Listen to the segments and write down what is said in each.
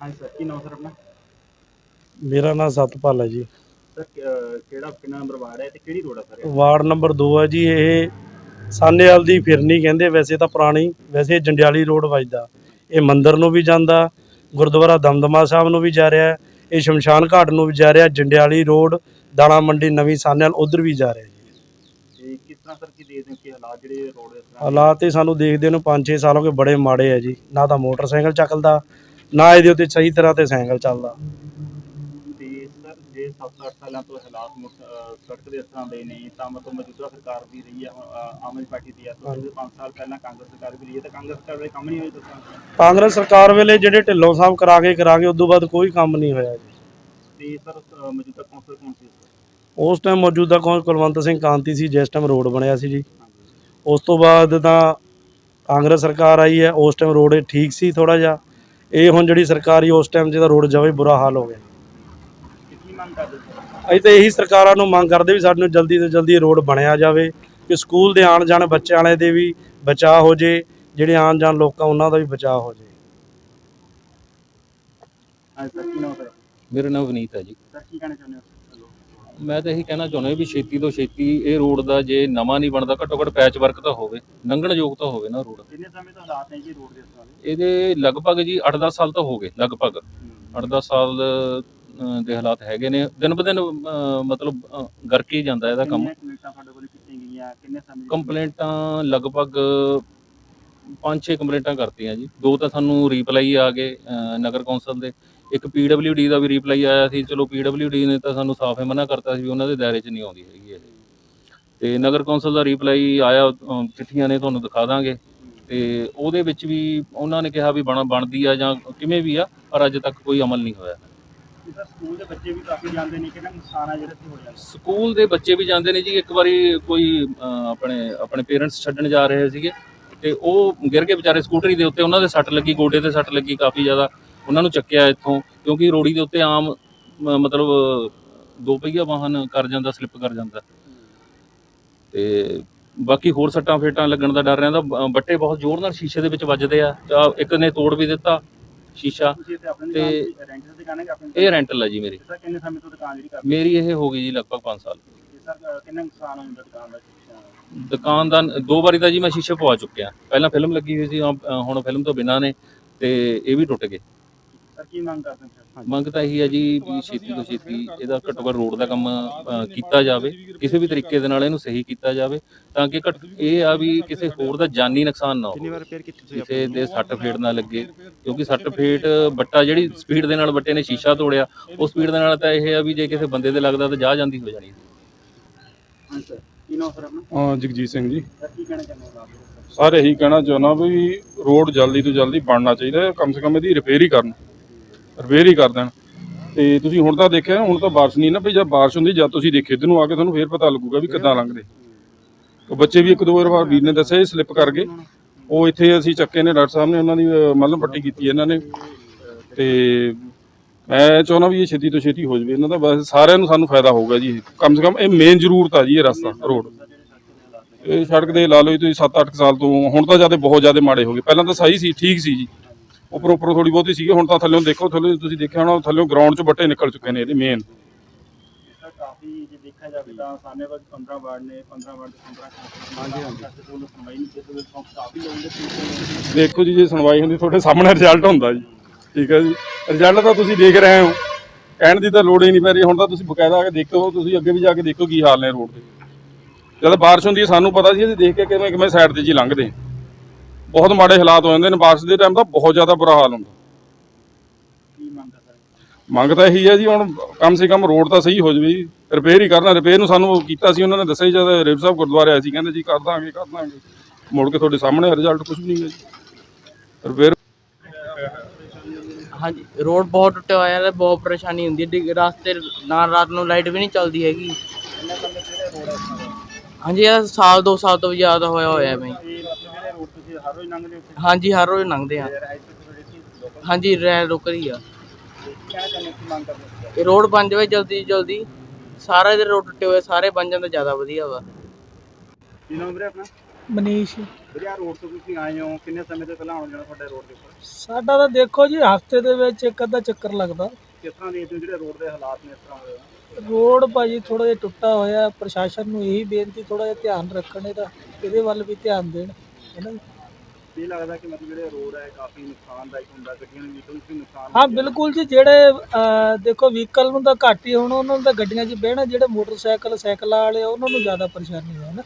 ਹਾਂਜੀ ਸਰ ਕੀ ਨਾਮ ਸਰ ਆਪਣਾ? ਮੇਰਾ ਨਾਮ ਸਤਪਾਲ ਹੈ ਜੀ। ਸਰ ਕਿ- ਕਿਹੜਾ ਕਿੰਨਾ ਨੰਬਰ ਵਾਰਡ ਹੈ ਤੇ ਕਿਹੜੀ ਰੋਡ ਹੈ ਸਰ ਇਹ? ਵਾਰਡ ਨੰਬਰ 2 ਹੈ ਜੀ ਇਹ ਸਾਨੇਵਾਲ ਦੀ ਫਿਰਨੀ ਕਹਿੰਦੇ ਵੈਸੇ ਤਾਂ ਪੁਰਾਣੀ ਵੈਸੇ ਇਹ ਜੰਡਿਆਲੀ ਰੋਡ ਵੱਜਦਾ। ਇਹ ਮੰਦਿਰ ਨੂੰ ਵੀ ਜਾਂਦਾ ਗੁਰਦੁਆਰਾ ਦਮਦਮਾ ਸਾਹਿਬ ਨੂੰ ਵੀ ਜਾ ਰਿਹਾ ਹੈ ਇਹ ਸ਼ਮਸ਼ਾਨ ਘਾਟ ਨੂੰ ਵੀ ਜਾ ਰਿਹਾ ਜੰਡਿਆਲੀ ਰੋਡ ਦਾਣਾ ਮੰਡੀ ਨਵੀਂ ਸਾਨੇਵਾਲ ਉਧਰ ਵੀ ਜਾ ਰਿਹਾ ਜੀ। ਤੇ ਕਿਸ ਤਰ੍ਹਾਂ ਸਰ ਕੀ ਦੇਖਦੇ ਹੋ ਕਿ ਹਾਲਾਤ ਜਿਹੜੇ ਰੋਡ ਦੇ ਇਸ ਤਰ੍ਹਾਂ? ਹਾਲਾਤ ਇਹ ਸਾਨੂੰ ਦੇਖਦੇ ਨੂੰ 5-6 ਸਾਲ ਹੋ ਗਏ ਬੜੇ ਮਾੜੇ ਆ ਜੀ ਨਾ ਤਾਂ ਮੋਟਰਸਾਈਕਲ ਚੱਲਦਾ ਨਾ ਇਹਦੇ ਉੱਤੇ ਸਹੀ ਤਰ੍ਹਾਂ ਤੇ ਸਾਈਕਲ ਚੱਲਦਾ। ਤੇ ਸਰ ਜੇ 7-8 ਸਾਲਾਂ ਤੋਂ ਹਾਲਾਤ ਮੁ- ਅਹ ਸੜਕ ਦੇ ਇਸ ਤਰ੍ਹਾਂ ਦੇ ਨੇ ਤਾਂ ਮਤਲਬ ਮੌਜੂਦਾ ਸਰਕਾਰ ਦੀ ਰਹੀ ਹੈ ਹੁਣ, ਅਹ, ਆਮ ਆਦਮੀ ਪਾਰਟੀ ਦੀ ਹੈ ਤੋਂ 5 ਸਾਲ ਪਹਿਲਾਂ ਕਾਂਗਰਸ ਸਰਕਾਰ ਵੀ ਰਹੀ ਹੈ ਤਾਂ ਕਾਂਗਰਸ ਸਰਕਾਰ ਵੇਲੇ ਕੰਮ ਨਹੀਂ ਹੋਏ ਦੱਸਾਂ ਕਾਂਗਰਸ ਸਰਕਾਰ ਵੇਲੇ ਜਿਹੜੇ ਢਿੱਲੋਂ ਸਾਹਿਬ ਕਰਾ ਕੇ ਕਰਾ ਕੇ ਉਦੋਂ ਬਾਅਦ ਕੋਈ ਕੰਮ ਨਹੀਂ ਹੋਇਆ ਜੀ। ਤੇ ਸਰ ਅਹ, ਮੌਜੂਦਾ ਕੌਂਸਲ ਕੌਣ ਸੀ? ਉਸ ਟਾਈਮ ਮੌਜੂਦਾ ਕੌਣ ਕੁਲਵੰਤ ਸਿੰਘ ਕਾਂਤੀ ਸੀ ਜਿਸ ਟਾਈਮ ਰੋਡ ਬਣਿਆ ਸੀ ਜੀ। ਉਸ ਤੋਂ ਬਾਅਦ ਤਾਂ ਕਾਂਗਰਸ ਸਰਕਾਰ ਆਈ ਹੈ ਉਸ ਟਾਈਮ ਰੋਡ ਠੀਕ ਸੀ ਥੋੜਾ ਜਿਹਾ। ਇਹ ਹੁਣ ਜਿਹੜੀ ਸਰਕਾਰ ਉਸ ਟਾਈਮ ਜਿਹਦਾ ਰੋਡ ਜਾਵੇ ਬੁਰਾ ਹਾਲ ਹੋ ਗਿਆ। ਕਿੰਨੀ ਮੰਗ ਕਰਦੇ ਸਰ ਅਸੀਂ ਤਾਂ ਇਹੀ ਸਰਕਾਰਾਂ ਨੂੰ ਮੰਗ ਕਰਦੇ ਵੀ ਸਾਨੂੰ ਜਲਦੀ ਤੋਂ ਜਲਦੀ ਰੋਡ ਬਣਿਆ ਜਾਵੇ ਕਿ ਸਕੂਲ ਦੇ ਆਣ ਜਾਣ ਬੱਚਿਆਂ ਵਾਲੇ ਦੇ ਵੀ ਬਚਾਅ ਹੋ ਜੇ ਜਿਹੜੇ ਆਣ ਜਾਣ ਲੋਕਾਂ ਉਹਨਾਂ ਦਾ ਵੀ ਬਚਾਅ ਹੋ ਜੇ। ਮੇਰਾ ਨਾਮ ਵਨੀਤ ਹੈ ਜੀ। ਸਰ ਕੀ ਕਹਿਣਾ ਚਾਹੁੰਦੇ ਹੋ? ਮੈਂ ਤਾਂ ਇਹੀ ਕਹਿਣਾ ਚਾਹੁੰਦਾ ਵੀ ਛੇਤੀ ਤੋਂ ਛੇਤੀ ਇਹ ਰੋਡ ਦਾ ਜੇ ਨਵਾਂ ਨਹੀਂ ਬਣਦਾ ਘੱਟੋ ਘੱਟ ਪੈਚ ਵਰਕ ਤਾਂ ਹੋਵੇ ਲੰਘਣ ਯੋਗ ਤਾਂ ਹੋਵੇ ਨਾ ਰੋਡ। ਕਿੰਨੇ ਸਮੇਂ ਤੋਂ ਹਾਲਾਤ ਨੇ ਜੀ ਰੋਡ ਦੇ ਇਸ ਇਹਦੇ ਲਗਭਗ ਜੀ 8-10 ਸਾਲ ਤਾਂ ਹੋ ਗਏ ਲਗਭਗ। ਹੂੰ। 8-10 ਸਾਲ ਦੇ ਹਾਲਾਤ ਹੈਗੇ ਨੇ। ਦਿਨ ਬ ਦਿਨ ਮਤਲਬ ਗਰਕੀ ਜਾਂਦਾ ਇਹਦਾ ਕੰਮ। ਕੰਪਲੀਟਾਂ ਲਗਭਗ 5-6 ਕੰਪਲੇਂਟਾਂ ਕਰਤੀਆਂ ਜੀ। ਦੋ ਤਾਂ ਸਾਨੂੰ ਰੀਪਲਾਈ ਆ ਗਏ ਨਗਰ ਕੌਂਸਲ ਦੇ। ਇੱਕ ਪੀਡਬਲਯੂਡੀ ਦਾ ਵੀ ਰੀਪਲਾਈ ਆਇਆ ਸੀ ਚਲੋ ਪੀਡਬਲਯੂਡੀ ਨੇ ਤਾਂ ਸਾਨੂੰ ਸਾਫ਼ ਹੀ ਮਨਾ ਕਰਤਾ ਸੀ ਵੀ ਉਹਨਾਂ ਦੇ ਦਾਇਰੇ 'ਚ ਨਹੀਂ ਆਉਂਦੀ ਹੈਗੀ ਇਹ। ਤੇ ਨਗਰ ਕੌਂਸਲ ਦਾ ਰੀਪਲਾਈ ਆਇਆ ਚਿੱਠੀਆਂ ਨੇ ਤੁਹਾਨੂੰ ਦਿਖਾ ਦਾਂਗੇ। ਤੇ ਉਹਦੇ ਵਿੱਚ ਵੀ ਉਹਨਾਂ ਨੇ ਕਿਹਾ ਵੀ ਬਣ ਬਣਦੀ ਆ ਜਾਂ ਕਿਵੇਂ ਵੀ ਆ ਪਰ ਅੱਜ ਤੱਕ ਕੋਈ ਅਮਲ ਨਹੀਂ ਹੋਇਆ। ਸਰ ਸਕੂਲ ਦੇ ਬੱਚੇ ਵੀ ਕਾਫੀ ਜਾਂਦੇ ਨੇ ਕਿੰਨਾ ਨੁਕਸਾਨ ਆ ਜਿਹੜਾ ਇੱਥੇ ਹੋ ਜਾਂਦਾ? ਸਕੂਲ ਦੇ ਬੱਚੇ ਵੀ ਜਾਂਦੇ ਨੇ ਜੀ ਇੱਕ ਵਾਰੀ ਕੋਈ ਅਹ, ਆਪਣੇ ਆਪਣੇ ਪੇਰੈਂਟਸ ਛੱਡਣ ਜਾ ਰਹੇ ਸੀਗੇ ਤੇ ਉਹ ਗਿਰ ਕੇ ਵਿਚਾਰੇ ਸਕੂਟਰੀ ਦੇ ਉੱਤੇ ਉਹਨਾਂ ਦੇ ਸੱਟ ਲੱਗੀ ਗੋਡੇ ਤੇ ਸੱਟ ਲੱਗੀ ਕਾਫੀ ਜ਼ਿਆਦਾ। ਉਹਨਾਂ ਨੂੰ ਚੱਕਿਆ ਇੱਥੋਂ ਕਿਉਂਕਿ ਰੋੜੀ ਦੇ ਉੱਤੇ ਆਮ ਮ- ਮਤਲਬ ਦੋ ਪਹੀਆ ਵਾਹਨ ਕਰ ਜਾਂਦਾ ਸਲਿੱਪ ਕਰ ਜਾਂਦਾ। ਤੇ ਬਾਕੀ ਹੋਰ ਸੱਟਾਂ ਫੇਟਾਂ ਲੱਗਣ ਦਾ ਡਰ ਰਹਿੰਦਾ ਬ- ਬੱਟੇ ਬਹੁਤ ਜ਼ੋਰ ਨਾਲ ਸ਼ੀਸ਼ੇ ਦੇ ਵਿੱਚ ਵੱਜਦੇ ਆ ਤਾਂ ਇੱਕ ਨੇ ਤੋੜ ਵੀ ਦਿੱਤਾ ਸ਼ੀਸ਼ਾ ਤੁਸੀਂ ਇੱਥੇ ਆਪਣੇ ਤੇ- ਦੁਕਾਨ ਰੈਂਟ ਤੇ ਦੁਕਾਨ ਹੈ ਕਿ ਆਪਣੀ ਇਹ ਰੈਂਟਲ ਹੈ ਜੀ ਮੇਰੀ। ਸਰ ਕਿੰਨੇ ਸਮੇਂ ਤੋਂ ਦੁਕਾਨ ਜਿਹੜੀ ਕਰਦੇ ਮੇਰੀ ਇਹ ਹੋ ਗਈ ਜੀ ਲਗਭਗ 5 ਸਾਲ। ਤੇ ਸਰ ਕਿੰਨਾ ਨੁਕਸਾਨ ਹੁੰਦਾ ਦੁਕਾਨ ਦਾ ਦੁਕਾਨ ਦਾ ਦੋ ਵਾਰੀ ਤਾਂ ਜੀ ਮੈਂ ਸ਼ੀਸ਼ੇ ਪਵਾ ਚੁੱਕਿਆ। ਪਹਿਲਾਂ ਫਿਲਮ ਲੱਗੀ ਹੋਈ ਸੀ ਅਹ ਹੁਣ ਫਿਲਮ ਤੋਂ ਬਿਨਾਂ ਨੇ ਤੇ ਇਹ ਵੀ ਟੁੱਟ ਗਏ। ਕੀ ਮੰਗ ਕਰਦੇ ਹੋ ਸਰ? ਮੰਗ ਤਾਂ ਇਹੀ ਹੈ ਜੀ ਵੀ ਛੇਤੀ ਤੋਂ ਛੇਤੀ ਇਹਦਾ ਘੱਟੋ ਘੱਟ ਰੋਡ ਦਾ ਕੰਮ ਕੀਤਾ ਜਾਵੇ ਕਿਸੇ ਵੀ ਤਰੀਕੇ ਦੇ ਨਾਲ ਇਹਨੂੰ ਸਹੀ ਕੀਤਾ ਜਾਵੇ ਤਾਂ ਕਿ ਘੱਟ ਇਹ ਆ ਵੀ ਕਿਸੇ ਹੋਰ ਦਾ ਜਾਨੀ ਨੁਕਸਾਨ ਨਾ ਹੋਵੇ। ਰਿਪੇਅਰ ਕੀਤੀ ਕਿਸੇ ਦੇ ਸੱਟ ਫੇਟ ਨਾ ਲੱਗੇ ਕਿਉਂਕਿ ਸੱਟ ਫੇਟ ਬੱਟਾ ਜਿਹੜੀ ਸਪੀਡ ਦੇ ਨਾਲ ਬੱਟੇ ਨੇ ਸ਼ੀਸ਼ਾ ਤੋੜਿਆ ਉਹ ਸਪੀਡ ਦੇ ਨਾਲ ਤਾਂ ਇਹ ਆ ਵੀ ਜੇ ਕਿਸੇ ਬੰਦੇ ਦੇ ਲੱਗਦਾ ਤਾਂ ਜਾ ਜਾਂਦੀ ਹੋ ਜਾਣੀ ਹਾਂ। ਸਰ ਕੀ ਨਾਮ ਸਰ ਆਪਣਾ? ਹਾਂ ਜਗਜੀਤ ਸਿੰਘ ਜੀ। ਸਰ ਕੀ ਕਹਿਣਾ ਚਾਹੁੰਦੇ ਹੋ ਆਪ ਸਰ ਇਹੀ ਕਹਿਣਾ ਚਾਹੁੰਦਾ ਵੀ ਰੋਡ ਜਲਦੀ ਤੋਂ ਜਲਦੀ ਬਣਨਾ ਚਾਹੀਦਾ ਹੈ ਕਮ ਸੇ ਕਮ ਇਹਦੀ ਰਿਪੇਅਰ ਹੀ ਕਰਨ। ਰਿਪੇਅਰ ਹੀ ਕਰ ਦੇਣ। ਤੇ ਤੁਸੀਂ ਹੁਣ ਤਾਂ ਦੇਖਿਆ ਹੁਣ ਤਾਂ ਬਾਰਿਸ਼ ਨਹੀਂ ਨਾ ਪਈ ਜਦ ਬਾਰਿਸ਼ ਹੁੰਦੀ ਜਦ ਤੁਸੀਂ ਦੇਖੇ ਇੱਧਰ ਨੂੰ ਆ ਕੇ ਤੁਹਾਨੂੰ ਫੇਰ ਪਤਾ ਲੱਗੂਗਾ ਵੀ ਕਿੱਦਾਂ ਲੰਘਦੇ। ਉਹ ਬੱਚੇ ਵੀ ਇੱਕ ਦੋ ਵਾਰ ਵੀਰ ਨੇ ਦੱਸਿਆ ਇਹ ਸਲਿੱਪ ਕਰ ਗਏ ਉਹ ਇੱਥੇ ਅਸੀਂ ਚੱਕੇ ਨੇ ਡਾਕਟਰ ਸਾਹਿਬ ਨੇ ਉਹਨਾਂ ਦੀ ਅਹ, ਮਲਮ ਪੱਟੀ ਕੀਤੀ ਇਹਨਾਂ ਨੇ। ਤੇ ਮੈਂ ਚਾਹੁੰਦਾ ਵੀ ਇਹ ਛੇਤੀ ਤੋਂ ਛੇਤੀ ਹੋ ਜਾਵੇ। ਇਹਨਾਂ ਦਾ ਬਸ ਸਾਰਿਆਂ ਨੂੰ ਸਾਨੂੰ ਫਾਇਦਾ ਹੋਊਗਾ ਜੀ। ਕਮ ਸੇ ਕਮ ਇਹ ਮੇਨ ਜ਼ਰੂਰਤ ਆ ਜੀ ਇਹ ਰਸਤਾ ਰੋਡ ਇਹ ਸੜਕ ਦੇ ਲਾ ਲਓ ਜੀ ਤੁਸੀਂ 7-8 ਸਾਲ ਤੋਂ ਹੁਣ ਤਾਂ ਜ਼ਿਆਦਾ ਬਹੁਤ ਜ਼ਿਆਦਾ ਮਾੜੇ ਹੋ ਗਏ। ਪਹਿਲਾਂ ਤਾਂ ਸਹੀ ਸੀ ਠੀਕ ਸੀ ਜੀ। ਉੱਪਰ ਉੱਪਰ ਥੋੜੀ ਬਹੁਤੀ ਸੀਗੇ ਹੁਣ ਤਾਂ ਥੱਲੇੋਂ ਦੇਖੋ ਥੱਲੇ ਤੁਸੀਂ ਦੇਖਿਆ ਹੋਣਾ ਥੱਲੇੋਂ ਗਰਾਊਂਡ 'ਚ ਬੱਟੇ ਨਿਕਲ ਚੁੱਕੇ ਨੇ ਇਹਦੇ ਮੇਨ ਸਰ ਕਾਫੀ ਜੇ ਦੇਖਿਆ ਜਾਵੇ ਤਾਂ ਸਾਨੇ ਵਕਤ 15 ਵਾਰਡ ਨੇ 15 ਵਾਰਡ ਦੇ 15 ਹਾਂਜੀ ਹਾਂਜੀ। ਕੋਲ ਸੁਣਵਾਈ ਨਹੀਂ ਕੀਤੀ ਤੇ ਕਾਫੀ ਲੋਕਾਂ ਦੇ ਤਰੀਕੇ ਦੇਖੋ ਜੀ ਜੇ ਸੁਣਵਾਈ ਹੁੰਦੀ ਤੁਹਾਡੇ ਸਾਹਮਣੇ ਰਿਜ਼ਲਟ ਹੁੰਦਾ ਜੀ। ਠੀਕ ਹੈ ਜੀ। ਰਿਜ਼ਲਟ ਤਾਂ ਤੁਸੀਂ ਦੇਖ ਰਹੇ ਹੋ। ਕਹਿਣ ਦੀ ਤਾਂ ਲੋੜ ਹੀ ਨਹੀਂ ਪੈ ਰਹੀ। ਹੁਣ ਤਾਂ ਤੁਸੀਂ ਬਕਾਇਦਾ ਆ ਕੇ ਦੇਖੋ ਤੁਸੀਂ ਅੱਗੇ ਵੀ ਜਾ ਕੇ ਦੇਖੋ ਕੀ ਹਾਲ ਨੇ ਰੋਡ ਦੇ। ਜਦ ਬਾਰਿਸ਼ ਹੁੰਦੀ ਹੈ ਸਾਨੂੰ ਪਤਾ ਸੀ ਅਸੀਂ ਦੇਖ ਕੇ ਕਿਵੇਂ ਕਿਵੇਂ ਸਾਈਡ ਤੇ ਜੀ ਲੰਘਦੇ। ਬਹੁਤ ਮਾੜੇ ਹਾਲਾਤ ਹੋ ਜਾਂਦੇ ਨੇ ਬਾਰਿਸ਼ ਦੇ ਟਾਈਮ ਤਾਂ ਬਹੁਤ ਜ਼ਿਆਦਾ ਬੁਰਾ ਹਾਲ ਹੁੰਦਾ। ਕੀ ਮੰਗ ਹੈ ਸਰ? ਮੰਗ ਤਾਂ ਇਹੀ ਹੈ ਜੀ ਹੁਣ ਕਮ ਸੇ ਕਮ ਰੋਡ ਤਾਂ ਸਹੀ ਹੋ ਜਵੇ ਰਿਪੇਅਰ ਹੀ ਕਰਨਾ ਰਿਪੇਅਰ ਨੂੰ ਸਾਨੂੰ ਕੀਤਾ ਸੀ ਉਹਨਾਂ ਨੇ ਦੱਸਿਆ ਜਦ ਰੇਪ ਸਾਹਿਬ ਗੁਰਦੁਆਰੇ ਆਏ ਸੀ ਕਹਿੰਦੇ ਜੀ ਕਰ ਦਾਂਗੇ ਕਰ ਦਾਂਗੇ। ਮੁੜ ਕੇ ਤੁਹਾਡੇ ਸਾਹਮਣੇ ਰਿਜ਼ਲਟ ਕੁਝ ਵੀ ਨਹੀਂ ਹੈ ਜੀ। ਰਿਪੇਅਰ ਹਾਂਜੀ ਰੋਡ ਬਹੁਤ ਟੁੱਟਿਆ ਹੋਇਆ ਹੈ ਬਹੁਤ ਪਰੇਸ਼ਾਨੀ ਹੁੰਦੀ ਹੈ ਡਿੱਗ- ਰਸਤੇ ਨਾਲ ਰਾਤ ਨੂੰ ਲਾਈਟ ਵੀ ਨਹੀਂ ਚੱਲਦੀ ਹੈਗੀ। ਦਾ? ਹਾਂਜੀ ਇਹ ਸਾਲ ਦੋ ਸਾਲ ਤੋਂ ਵੀ ਜ਼ਿਆਦਾ ਹੋਇਆ ਹੋਇਆ ਹੈ। ਬਈ ਇਹ ਮਤਲਬ ਜਿਹੜੇ ਰੋਡ ਤੁਸੀਂ ਹਰ ਰੋਜ਼ ਲੰਘਦੇ ਹੋ ਉੱਥੇ? ਹਾਂਜੀ ਹਰ ਰੋਜ਼ ਲੰਘਦੇ ਆ ਰਾਈਟ ਤੇ ਜਿਹੜੇ ਸੀ ਲੋਕਲ ਹਾਂਜੀ ਰੈਲ ਰੁਕ ਰਹੀ ਆ। ਕਹਿਣਾ ਚਾਹੁੰਦੇ ਹੋ ਕੀ ਮੰਗ ਕਰਦੇ ਹੋ? ਇਹ ਰੋਡ ਬਣ ਜਾਵੇ ਜਲਦੀ ਤੋਂ ਜਲਦੀ। ਸਾਰੇ ਦੇ ਰੋਡ ਟੁੱਟੇ ਹੋਏ ਸਾਰੇ ਬਣ ਜਾਂਦੇ ਜ਼ਿਆਦਾ ਵਧੀਆ ਵਾ। ਕੀ ਨਾਮ ਵੀਰੇ ਆਪਣਾ? ਮਨੀਸ਼। ਵੀਰੇ ਆਹ ਰੋਡ ਤੋਂ ਤੁਸੀਂ ਆਏ ਹੋ ਕਿੰਨੇ ਸਮੇਂ ਤੋਂ ਪਹਿਲਾਂ ਆਉਣ ਜਾਣਾ ਤੁਹਾਡੇ ਰੋਡ ਦੇ ਉੱਪਰ ਸਾਡਾ ਤਾਂ ਦੇਖੋ ਜੀ ਹਫ਼ਤੇ ਦੇ ਵਿੱਚ ਇੱਕ ਅੱਧਾ ਚੱਕਰ ਲੱਗਦਾ। ਕਿਸ ਤਰ੍ਹਾਂ ਦੇ ਜਿਹੜੇ ਰੋਡ ਦੇ ਹਾਲਾਤ ਨੇ ਇਸ ਤਰ੍ਹਾਂ ਦੇ? ਰੋਡ ਭਾਜੀ ਥੋੜਾ ਜਿਹਾ ਟੁੱਟਾ ਹੋਇਆ ਪ੍ਰਸ਼ਾਸਨ ਨੂੰ ਇਹੀ ਬੇਨਤੀ ਥੋੜਾ ਜਿਹਾ ਧਿਆਨ ਰੱਖਣ ਇਹਦਾ ਇਹਦੇ ਵੱਲ ਵੀ ਧਿਆਨ ਦੇਣ। ਹੈ ਨਾ ਇਹ ਲੱਗਦਾ ਕਿ ਮਤਲਬ ਜਿਹੜੇ ਰੋਡ ਹੈ ਕਾਫੀ ਨੁਕਸਾਨਦਾਇਕ ਹੁੰਦਾ ਗੱਡੀਆਂ ਨੂੰ ਵਹੀਕਲ ਵੀ ਨੁਕਸਾਨ ਹਾਂ ਹੁੰਦੇ ਆ। ਬਿਲਕੁਲ ਜੀ ਜਿਹੜੇ ਅਹ, ਦੇਖੋ ਵਹੀਕਲ ਨੂੰ ਤਾਂ ਘੱਟ ਹੀ ਹੋਣਾ ਉਹਨਾਂ ਨੂੰ ਤਾਂ ਗੱਡੀਆਂ 'ਚ ਬਹਿਣਾ ਜਿਹੜੇ ਮੋਟਰਸਾਈਕਲ ਸਾਈਕਲਾਂ ਵਾਲੇ ਆ, ਉਹਨਾਂ ਨੂੰ ਜ਼ਿਆਦਾ ਪਰੇਸ਼ਾਨੀ ਹੈ ਨਾ।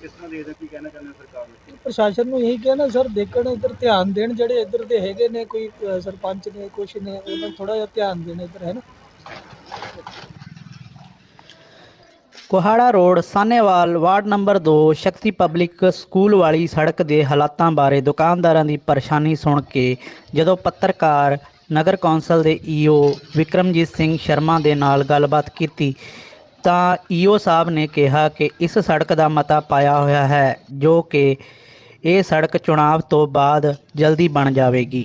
ਕਿਸ ਤਰ੍ਹਾਂ ਦੇ ਕੀ ਕਹਿਣਾ ਚਾਹੁੰਦੇ ਹੋ ਸਰਕਾਰ ਨੂੰ? ਪ੍ਰਸ਼ਾਸਨ ਨੂੰ ਇਹੀ ਕਹਿਣਾ ਸਰ ਦੇਖਣ ਇੱਧਰ ਧਿਆਨ ਦੇਣ ਜਿਹੜੇ ਇੱਧਰ ਦੇ ਹੈਗੇ ਨੇ ਕੋਈ ਅਹ, ਸਰਪੰਚ ਨੇ ਕੁਛ ਨੇ ਉਹਨਾਂ ਥੋੜਾ ਜਿਹਾ ਧਿਆਨ ਦੇਣ ਇੱਧਰ ਹੈ ਨਾ? Kohara road Sahnewal ward number 2 Shakti public school ਵਾਲੀ ਸੜਕ ਦੇ ਹਾਲਾਤਾਂ ਬਾਰੇ ਦੁਕਾਨਦਾਰਾਂ ਦੀ ਪਰੇਸ਼ਾਨੀ ਸੁਣ ਕੇ ਜਦੋਂ ਪੱਤਰਕਾਰ, ਨਗਰ ਕੌਂਸਲ ਦੇ ਈਓ ਵਿਕਰਮਜੀਤ ਸਿੰਘ ਸ਼ਰਮਾ ਦੇ ਨਾਲ ਗੱਲਬਾਤ ਕੀਤੀ ਤਾਂ ਈਓ ਸਾਹਿਬ ਨੇ ਕਿਹਾ ਕਿ ਇਸ ਸੜਕ ਦਾ ਮਤਾ ਪਾਇਆ ਹੋਇਆ ਹੈ ਜੋ ਕਿ ਇਹ ਸੜਕ ਚੁਣਾਵ ਤੋਂ ਬਾਅਦ ਜਲਦੀ ਬਣ ਜਾਵੇਗੀ।